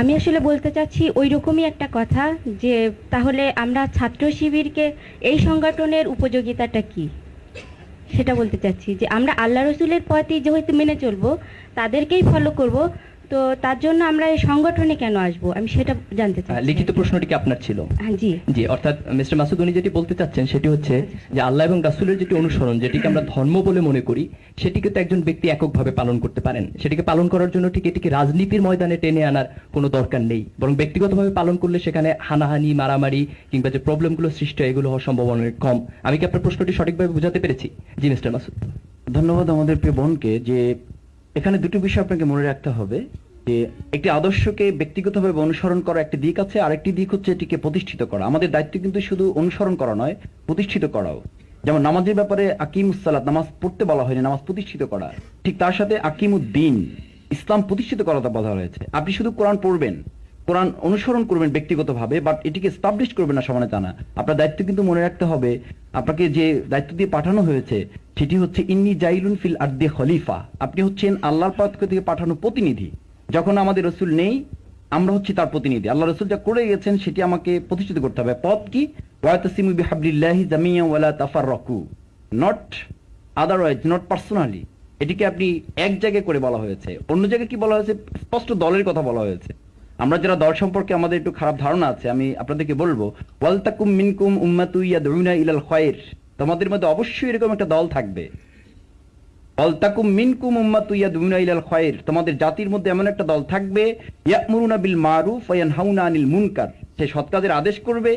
আমি আসলে বলতে চাচ্ছি ওই রকমই একটা কথা যে তাহলে আমরা ছাত্র শিবিরকে এই সংগঠনের উপযোগিতাটা কি? সেটা বলতে চাচ্ছি যে আমরা আল্লাহ রসুলের পথই যেহেতু মেনে চলবো, তাদেরকেই ফলো করব তো তার জন্য আমরা এই সংগঠনে কেন আসব? আমি সেটা জানতে চাই লিখিত প্রশ্নটি কি আপনার ছিল? হ্যাঁ জি। জি অর্থাৎ মিস্টার মাসুদ উনি যেটি বলতে চাচ্ছেন সেটি হচ্ছে যে আল্লাহ এবং রাসুলের যেটি অনুসরণ যেটিকে আমরা ধর্ম বলে মনে করি সেটিকে তো একজন ব্যক্তি এককভাবে পালন করতে পারেন। সেটিকে পালন করার জন্য ঠিক এটিকে রাজনীতির ময়দানে টেনে আনার কোনো দরকার নেই। বরং ব্যক্তিগতভাবে পালন করলে সেখানে হানাহানি মারামারি কিংবা যে প্রবলেমগুলো সৃষ্টি হয় এগুলো হওয়ার সম্ভাবনা কম। আমি কি আপনার প্রশ্নটি সঠিকভাবে বোঝাতে পেরেছি? জি মিস্টার মাসুদ। ধন্যবাদ আমাদের প্রিয় বোনকে যে এখানে দুটো বিষয় আপনাকে মনে রাখতে হবে, যে একটি আদর্শকে ব্যক্তিগতভাবে অনুসরণ করা একটি দিক আছে, আরেকটি দিক হচ্ছে এটিকে প্রতিষ্ঠিত করা। আমাদের দায়িত্ব কিন্তু শুধু অনুসরণ করা নয়, প্রতিষ্ঠিত করাও। যেমন নামাজের ব্যাপারে আকিম সালাত, নামাজ পড়তে বলা হয়নি, নামাজ প্রতিষ্ঠিত করা। ঠিক তার সাথে আকিম উদ্দিন ইসলাম প্রতিষ্ঠিত করাটা বলা হয়েছে। আপনি শুধু কোরআন পড়বেন কোরআন অনুসরণ করবেন ব্যক্তিগতভাবে বাট এটিকে স্টাবলিশ করবেন না সমানে তা না আপনার দায়িত্ব কিন্তু মনে রাখতে হবে, আপনাকে যে দায়িত্ব দিয়ে পাঠানো হয়েছে, সেটি হচ্ছে ইন্নি জাইলুন ফিল আর্দে খলিফা। আপনি হচ্ছেন আল্লাহর পক্ষ থেকে পাঠানো প্রতিনিধি। যখন আমাদের রসুল নেই, আমরা হচ্ছি তার প্রতিনিধি। আল্লাহ রসুল যা করে গেছেন, সেটি আমাকে প্রতিষ্ঠিত করতে হবে। পথ কি? এটিকে আপনি এক জায়গায় করে বলা হয়েছে। অন্য জায়গায় কি বলা হয়েছে? স্পষ্ট দলের কথা বলা হয়েছে। আমরা যারা দল সম্পর্কে আমাদের একটু খারাপ ধারণা আছে, আমি আপনাদেরকে বলব, ওয়ালতাকুম মিনকুম উম্মাতুইয়া ইয়াদউনা ইলাল খয়ের তোমাদের মধ্যে অবশ্যই এরকম একটা দল থাকবে। ওয়ালতাকুম মিনকুম উম্মাতুইয়া ইয়াদউনা ইলাল খয়ের তোমাদের জাতির মধ্যে এমন একটা দল থাকবে, ইয়ামুরুনা বিল মারুফ ওয়া ইয়ানহাউনা আনিল মুনকার। সে সৎ আদেশ করবে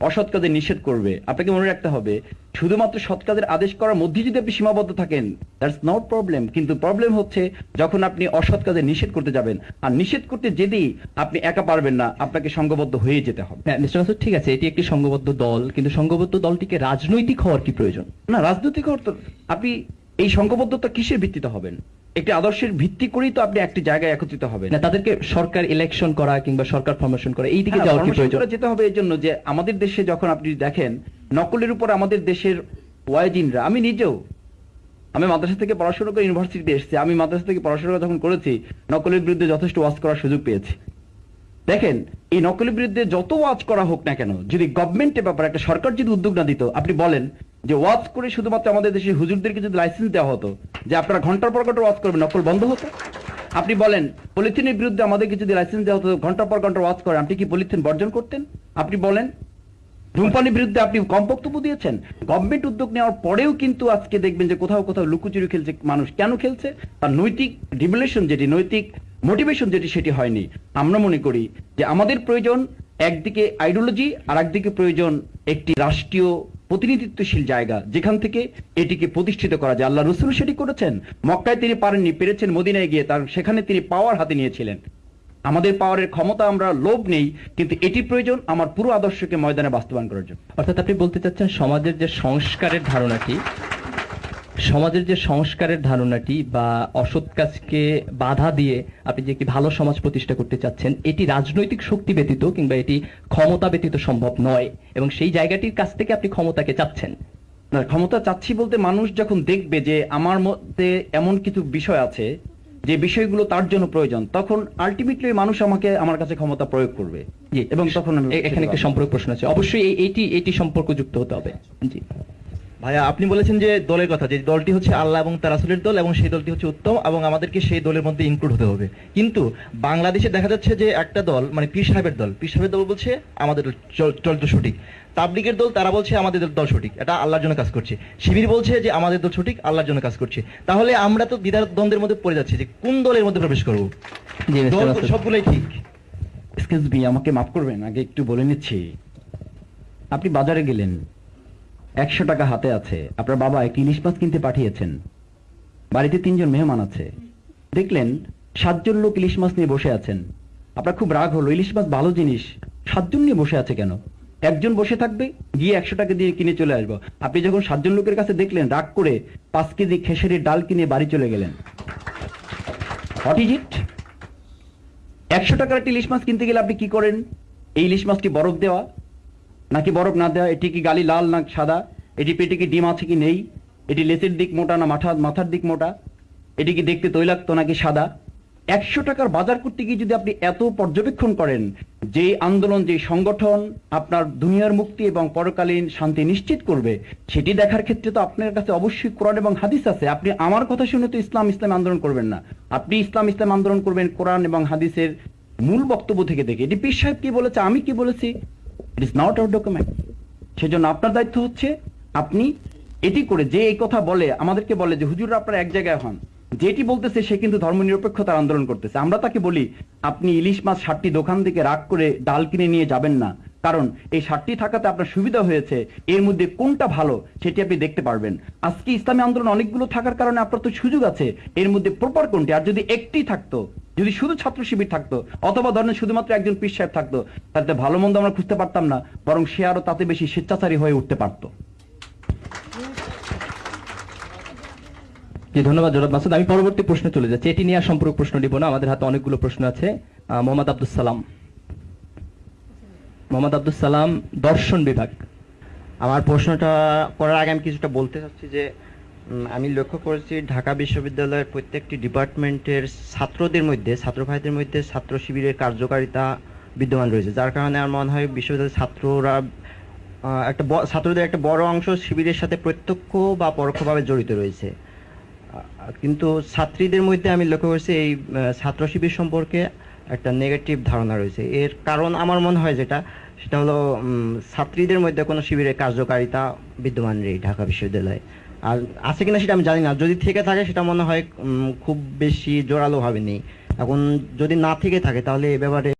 অসৎ কাজের নিষেধ করবে। আপনাকে মনে রাখতে হবে শুধুমাত্র সৎ কাজের আদেশ করার মধ্যে যদি আপনি সীমাবদ্ধ থাকেন দ্যাটস নট প্রবলেম কিন্তু প্রবলেম হচ্ছে যখন আপনি অসৎ কাজে নিষেধ করতে যাবেন। আর নিষেধ করতে যেতেই আপনি একা পারবেন না আপনাকে সংঘবদ্ধ হয়ে যেতে হবে। হ্যাঁ মিস্টার ঠিক আছে এটি একটি সংঘবদ্ধ দল কিন্তু সংঘবদ্ধ দলটিকে রাজনৈতিক হওয়ার কি প্রয়োজন? না রাজনৈতিক অর্থ আপনি এই সংঘবদ্ধতা কিসের ভিত্তিতে হবেন? একটি আদর্শের ভিত্তি করেই তো আপনি একটি জায়গায় একত্রিত হবেন। না তাদেরকে সরকার ইলেকশন করা কিংবা সরকার ফরমেশন করা এই দিকে হ্যাঁ, যাওয়ার কি প্রয়োজন? যেতে হবে এই জন্য যে আমাদের দেশে যখন আপনি দেখেন নকলের উপর আমাদের দেশের ওয়াইজিনরা আমি নিজেও আমি মাদ্রাসা থেকে পড়াশোনা করে ইউনিভার্সিটিতে এসেছি আমি মাদ্রাসা থেকে পড়াশোনা যখন করেছি নকলের বিরুদ্ধে যথেষ্ট ওয়াজ করার সুযোগ পেয়েছি। দেখেন এই নকলের বিরুদ্ধে যত ওয়াজ করা হোক না কেন যদি গভর্নমেন্টের ব্যাপারে একটা সরকার যদি উদ্যোগ না দিত আপনি বলেন যে ওয়াজ করে শুধুমাত্র আমাদের দেশে হুজুরদেরকে যদি লাইসেন্স দেওয়া হতো, যে আপনারা ঘণ্টার পর ঘণ্টা ওয়াজ করবেন, নকল বন্ধ হতো? আপনি বলেন, পলিথিনের বিরুদ্ধে আমাদেরকে যদি লাইসেন্স দেওয়া হতো, ঘণ্টার পর ঘণ্টা ওয়াজ করেন আপনি কি পলিথিন বর্জন করতেন? আপনি বলেন, ধূমপানের বিরুদ্ধে আপনি কম বক্তব্য দিয়েছেন। গভর্নমেন্ট উদ্যোগ নেওয়ার পরেও কিন্তু আজকে দেখবেন যে কোথাও কোথাও লুকোচুরি খেলছে, মানুষ কেন খেলছে? তার নৈতিক রিভলিউশন যেটি, নৈতিক মোটিভেশন যেটি, সেটি হয়নি। আমরা মনে করি যে আমাদের প্রয়োজন একদিকে আইডিওলজি আর একদিকে প্রয়োজন একটি রাষ্ট্রীয় প্রতিনিধিত্বশীল জায়গা, যেখান থেকে এটিকে প্রতিষ্ঠিত করা যায়। আল্লাহ রসুল সেটি করেছেন। মক্কায় তিনি পারেননি, পেরেছেন মদিনায় গিয়ে, তার সেখানে তিনি পাওয়ার হাতে নিয়েছিলেন। আমাদের পাওয়ারের ক্ষমতা আমরা লোভ নেই, কিন্তু এটি প্রয়োজন আমার পুরো আদর্শকে ময়দানে বাস্তবায়ন করার জন্য। অর্থাৎ আপনি বলতে চাচ্ছেন, সমাজের যে সংস্কারের ধারণাটি সমাজের যে সংস্কারের ধারণাটি বা অসৎ কাজকে বাধা দিয়ে আপনি যে একটি ভালো সমাজ প্রতিষ্ঠা করতে চাচ্ছেন এটি রাজনৈতিক শক্তি ব্যতীত কিংবা এটি ক্ষমতা ব্যতীত সম্ভব নয়। এবং সেই জায়গাটির কাছ থেকে আপনি ক্ষমতাকে চাচ্ছেন। না ক্ষমতা চাচ্ছি বলতে মানুষ যখন দেখবে যে আমার মধ্যে এমন কিছু বিষয় আছে যে বিষয়গুলো তার জন্য প্রয়োজন তখন আলটিমেটলি মানুষ আমাকে আমার কাছে ক্ষমতা প্রয়োগ করবে। জি। এবং তখন এখানে একটি সম্পর্ক প্রশ্ন আছে। অবশ্যই এটি এটি সম্পর্ক যুক্ত হতে হবে। জি। ভাইয়া আপনি বলেছেন যে দলের কথা যে দলটি হচ্ছে আল্লাহ এবং তার রাসূলের দল এবং সেই দলটি হচ্ছে উত্তম এবং আমাদেরকে সেই দলের মধ্যে ইনক্লুড হতে হবে। কিন্তু বাংলাদেশে দেখা যাচ্ছে যে একটা দল মানে পীর সাহেবের দল পীর সাহেবের দল বলছে আমাদের চল- তো সঠিক। তাবলিগের দল তারা বলছে আমাদের দল সঠিক। এটা আল্লাহর জন্য কাজ করছে। শিবির বলছে যে আমাদের দল সঠিক আল্লাহর জন্য কাজ করছে। তাহলে আমরা তো দ্বিধার দ্বন্দ্বের মধ্যে পড়ে যাচ্ছি যে কোন দলের মধ্যে প্রবেশ করব। সবগুলোই ঠিক। এক্সকিউজ মি আমাকে মাফ করবেন আগে একটু বলে নিচ্ছি। আপনি বাজারে গেলেন। একশো টাকা হাতে আছে। আপনার বাবা একটি ইলিশ মাছ কিনতে পাঠিয়েছেন। বাড়িতে তিনজন মেহমান আছে। দেখলেন সাতজন লোক ইলিশ মাছ নিয়ে বসে আছেন। আপনার খুব রাগ হলো, ইলিশ মাছ ভালো জিনিস। সাতজন নিয়ে বসে আছে কেন? একজন বসে থাকবে, গিয়ে একশো টাকা দিয়ে কিনে চলে আসব। আপনি যখন সাতজন লোকের কাছে দেখলেন, রাগ করে পাঁচ কেজি খেসারির ডাল কিনে বাড়ি চলে গেলেন। হোয়াট ইজ ইট একশো টাকার একটা ইলিশ মাছ কিনতে গেলে আপনি কি করেন? এই ইলিশ মাছটি বরফ দেওয়া নাকি বরফ না দেওয়া এটি কি গালি লাল না সাদা? এটি পেটে কি ডিম আছে কি নেই? এটি লেসের দিক মোটা না মাথা, মাথার দিক মোটা? এটি কি দেখতে তৈলাক্ত নাকি সাদা? একশো টাকার বাজার করতে গিয়ে যদি আপনি এত পর্যবেক্ষণ করেন, যে আন্দোলন, যে সংগঠন আপনার দুনিয়ার মুক্তি এবং পরকালীন শান্তি নিশ্চিত করবে, সেটি দেখার ক্ষেত্রে তো আপনার কাছে অবশ্যই কোরআন এবং হাদিস আছে। আপনি আমার কথা শুনে তো ইসলাম ইসলাম আন্দোলন করবেন না। আপনি ইসলাম ইসলাম আন্দোলন করবেন কোরআন এবং হাদিসের মূল বক্তব্য থেকে দেখে। এটি পীর সাহেব কি বলেছে, আমি কি বলেছি? It is not out document সেজন্য আপনার দায়িত্ব হচ্ছে আপনি এটি করে যে এই কথা বলে, আমাদেরকে বলে যে হুজুর আপনারা এক জায়গায় হন। যেটি বলতেছে সে কিন্তু ধর্মনিরপেক্ষতার আন্দোলন করতেছে। আমরা তাকে বলি, আপনি ইলিশ মাছ ষাটটি দোকান থেকে রাগ করে ডাল কিনে নিয়ে যাবেন না। কারণ এই ষাটটি থাকাতে আপনার সুবিধা হয়েছে। এর মধ্যে কোনটা ভালো সেটি আপনি দেখতে পারবেন। আজকে ইসলামী আন্দোলন অনেকগুলো থাকার কারণে আপনার তো সুযোগ আছে। এর মধ্যে প্রপার কোনটি? আর যদি একটি থাকতো যদি শুধু ছাত্র শিবির থাকতো অথবা ধরেন শুধুমাত্র একজন পীর সাহেব থাকতো তাতে ভালো মন্দ আমরা খুঁজতে পারতাম না বরং সে আরও তাতে বেশি স্বেচ্ছাচারী হয়ে উঠতে পারতো। জি ধন্যবাদ জনাব মাসুদ। আমি পরবর্তী প্রশ্নে চলে যাচ্ছি। এটি নিয়ে আর সম্পর্ক প্রশ্ন নিব না। আমাদের হাতে অনেকগুলো প্রশ্ন আছে। আহ, মোহাম্মদ আব্দুল সালাম। মোহাম্মদ আব্দুল সালাম দর্শন বিভাগ। আমার প্রশ্নটা করার আগে আমি কিছুটা বলতে চাচ্ছি যে আমি লক্ষ্য করেছি ঢাকা বিশ্ববিদ্যালয়ের প্রত্যেকটি ডিপার্টমেন্টের ছাত্রদের মধ্যে, ছাত্র ভাইদের মধ্যে ছাত্র শিবিরের কার্যকারিতা বিদ্যমান রয়েছে। যার কারণে আমার মনে হয় বিশ্ববিদ্যালয়ের ছাত্ররা একটা ছাত্রদের একটা বড় অংশ শিবিরের সাথে প্রত্যক্ষ বা পরোক্ষভাবে জড়িত রয়েছে। কিন্তু ছাত্রীদের মধ্যে আমি লক্ষ্য করেছি এই ছাত্র শিবির সম্পর্কে একটা নেগেটিভ ধারণা রয়েছে। এর কারণ আমার মনে হয় যেটা, সেটা হলো ছাত্রীদের মধ্যে কোনো শিবিরের কার্যকারিতা বিদ্যমান নেই ঢাকা বিশ্ববিদ্যালয়ে। আর আছে কিনা সেটা আমি জানি না। যদি থেকে থাকে, সেটা মনে হয় খুব বেশি জোরালো ভাবে নেই। এখন যদি না থেকে থাকে, তাহলে এ ব্যাপারে